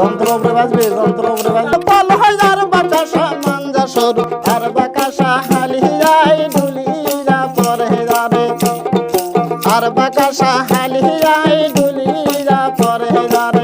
যন্ত্র উপরে বাজবে, যন্ত্র উপরে বাজবে। হাজার বাতাসা, মাঞ্জা সরু, আর বাকাশা হালি যাই ডুলিরা পরে যাবে। আর বাকাশা হালি যাই ডুলিরা পরে যাবে।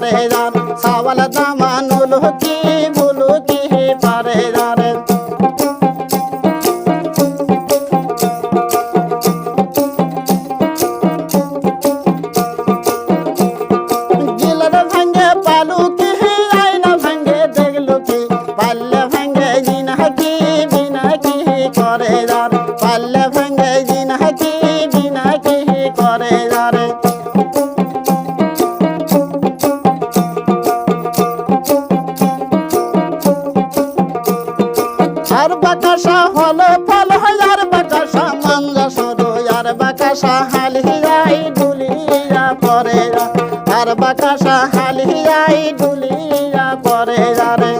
পারে যান সাওয়াল দামানুল কি বুলু কি পারে যান গিলর ভাঙ্গে পালু কি আইনা ভাঙ্গে দেখলু কি পাল্লে ভাঙ্গে জিনা কি বিনা কি করে যার পাল্লে ভাঙ্গে বাকাশা হলো ফল হয় আর বাকাশা মাঞ্জা সরো আর বাকাশা হালি যাই ডুলিয়া পরে আর বাকাশা হালি যাই ডুলিয়া পরে যারে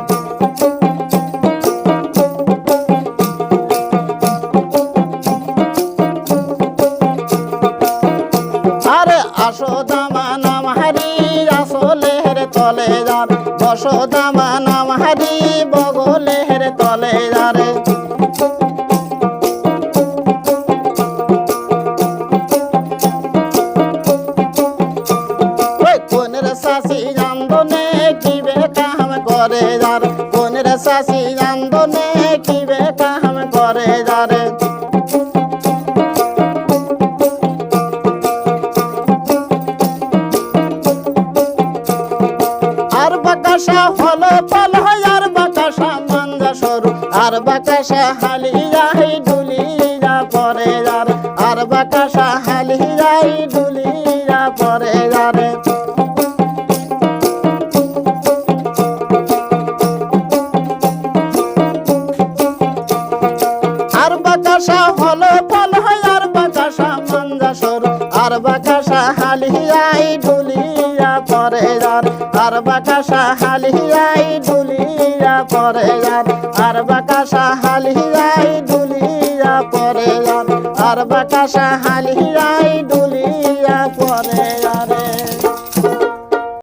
আরে আসো দামা নাম হারি আসলের তলে যার বসো দামা নাম হারি বগলের করে যার কোনের শাসি জান্দনে কিবে কাম করে যারে? আর বাকাশা হলো ফল হয়, আর বাকাশা মাঞ্জা সরু। আর বাকাশা হালি যাই ডুলি যা পরে যার। আর বাকাশা হালি যাই মঞ্জাসা ফল ফল আর বাতাসা মঞ্জাসর। আর বাতাসা হালিয়াই ঢুলিয়া পরে যার আর বাতাসা হালিয়াই ঢুলিয়া পরে যার আর বাতাসা হালিয়াই ঢুলিয়া পরে যার আর বাতাসা হালিয়াই ঢুলিয়া পরে